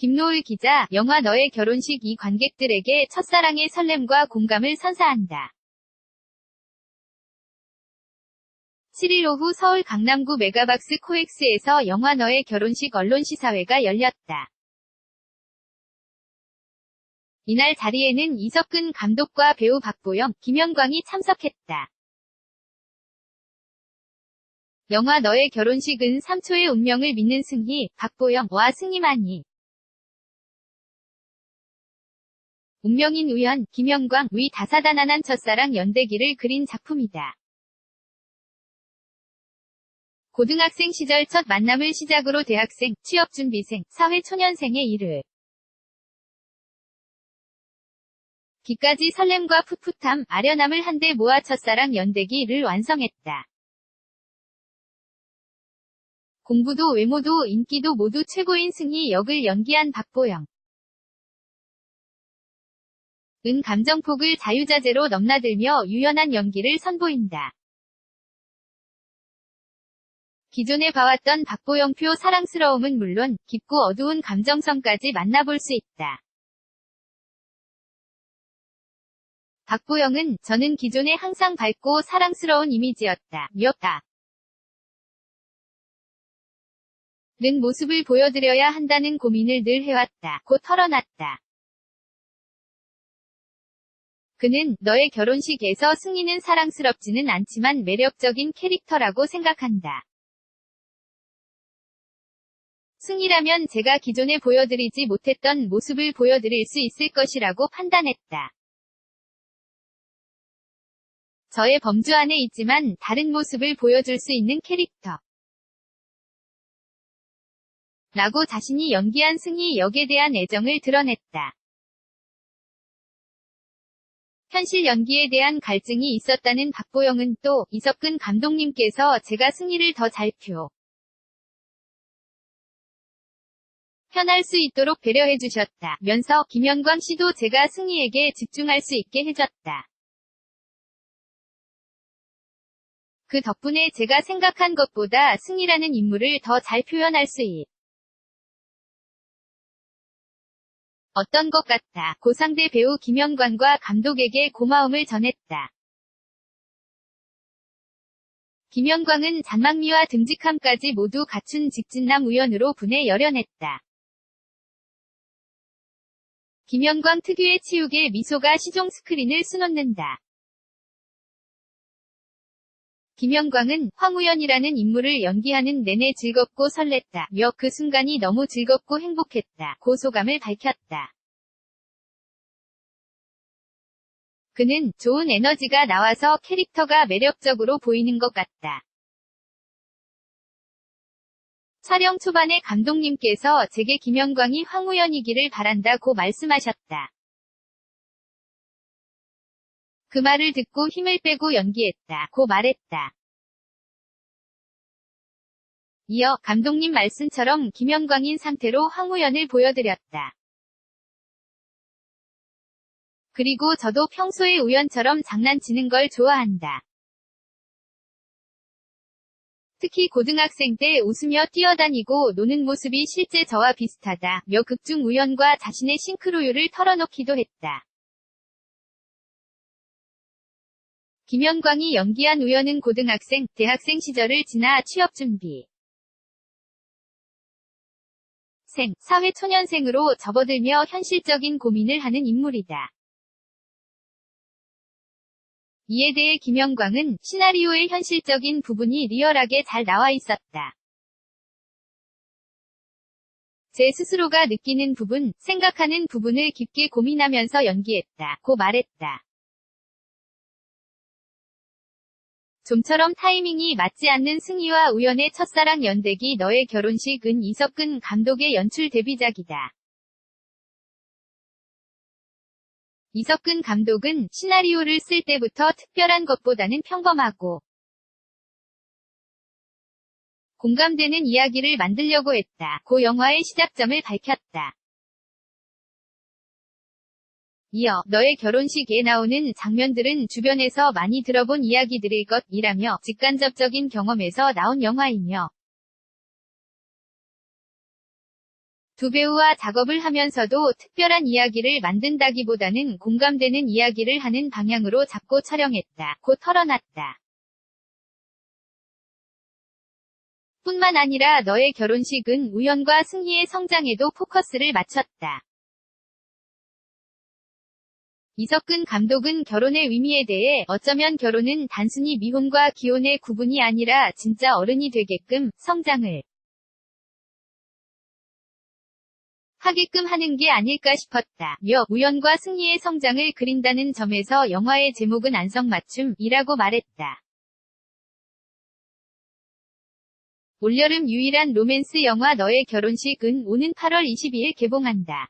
김노을 기자, 영화 너의 결혼식 이 관객들에게 첫사랑의 설렘과 공감을 선사한다. 7일 오후 서울 강남구 메가박스 코엑스에서 영화 너의 결혼식 언론 시사회가 열렸다. 이날 자리에는 이석근 감독과 배우 박보영, 김영광이 참석했다. 영화 너의 결혼식은 3초의 운명을 믿는 승희, 박보영과 승희만이 운명인 우연, 김영광, 위 다사다난한 첫사랑 연대기를 그린 작품이다. 고등학생 시절 첫 만남을 시작으로 대학생, 취업준비생, 사회초년생의 일을 기까지 설렘과 풋풋함, 아련함을 한데 모아 첫사랑 연대기를 완성했다. 공부도 외모도 인기도 모두 최고인 승희 역을 연기한 박보영. 은 감정폭을 자유자재로 넘나들며 유연한 연기를 선보인다. 기존에 봐왔던 박보영표 사랑스러움은 물론 깊고 어두운 감정선까지 만나볼 수 있다. 박보영은 저는 기존에 항상 밝고 사랑스러운 이미지였다. 미었다. 는 모습을 보여드려야 한다는 고민을 늘 해왔다. 곧 털어놨다. 그는 너의 결혼식에서 승리는 사랑스럽지는 않지만 매력적인 캐릭터라고 생각한다. 승이라면 제가 기존에 보여드리지 못했던 모습을 보여드릴 수 있을 것이라고 판단했다. 저의 범주 안에 있지만 다른 모습을 보여줄 수 있는 캐릭터. 라고 자신이 연기한 승희 역에 대한 애정을 드러냈다. 현실 연기에 대한 갈증이 있었다는 박보영은 또 이석근 감독님께서 제가 승희를 더 잘 표. 편할 수 있도록 배려해 주셨다. 면서 김영광 씨도 제가 승희에게 집중할 수 있게 해줬다. 그 덕분에 제가 생각한 것보다 승희라는 인물을 더 잘 표현할 수 있. 어떤 것 같다. 고상대 배우 김영관과 감독에게 고마움을 전했다. 김영광은 잔망미와 듬직함까지 모두 갖춘 직진남 우연으로 분에 열연했다. 김영광 특유의 치욱의 미소가 시종 스크린을 수놓는다. 김영광은 황우연이라는 인물을 연기하는 내내 즐겁고 설렜다. 며 그 순간이 너무 즐겁고 행복했다. 고소감을 밝혔다. 그는 좋은 에너지가 나와서 캐릭터가 매력적으로 보이는 것 같다. 촬영 초반에 감독님께서 제게 김영광이 황우연이기를 바란다고 말씀하셨다. 그 말을 듣고 힘을 빼고 연기했다. 고 말했다. 이어 감독님 말씀처럼 김영광인 상태로 황우연을 보여드렸다. 그리고 저도 평소에 우연처럼 장난치는 걸 좋아한다. 특히 고등학생 때 웃으며 뛰어다니고 노는 모습이 실제 저와 비슷하다. 며 극중 우연과 자신의 싱크로율을 털어놓기도 했다. 김영광이 연기한 우연은 고등학생, 대학생 시절을 지나 취업 준비. 생, 사회초년생으로 접어들며 현실적인 고민을 하는 인물이다. 이에 대해 김영광은 시나리오의 현실적인 부분이 리얼하게 잘 나와 있었다. 제 스스로가 느끼는 부분, 생각하는 부분을 깊게 고민하면서 연기했다. 고 말했다. 좀처럼 타이밍이 맞지 않는 승희와 우연의 첫사랑 연대기 너의 결혼식은 이석근 감독의 연출 데뷔작이다. 이석근 감독은 시나리오를 쓸 때부터 특별한 것보다는 평범하고 공감되는 이야기를 만들려고 했다. 고 영화의 시작점을 밝혔다. 이어 너의 결혼식에 나오는 장면들은 주변에서 많이 들어본 이야기들일 것이라며 직간접적인 경험에서 나온 영화이며 두 배우와 작업을 하면서도 특별한 이야기를 만든다기보다는 공감되는 이야기를 하는 방향으로 잡고 촬영했다. 곧 털어놨다. 뿐만 아니라 너의 결혼식은 우연과 승희의 성장에도 포커스를 맞췄다. 이석근 감독은 결혼의 의미에 대해 어쩌면 결혼은 단순히 미혼과 기혼의 구분이 아니라 진짜 어른이 되게끔 성장을 하게끔 하는 게 아닐까 싶었다. 며 우연과 승리의 성장을 그린다는 점에서 영화의 제목은 안성맞춤이라고 말했다. 올여름 유일한 로맨스 영화 너의 결혼식은 오는 8월 22일 개봉한다.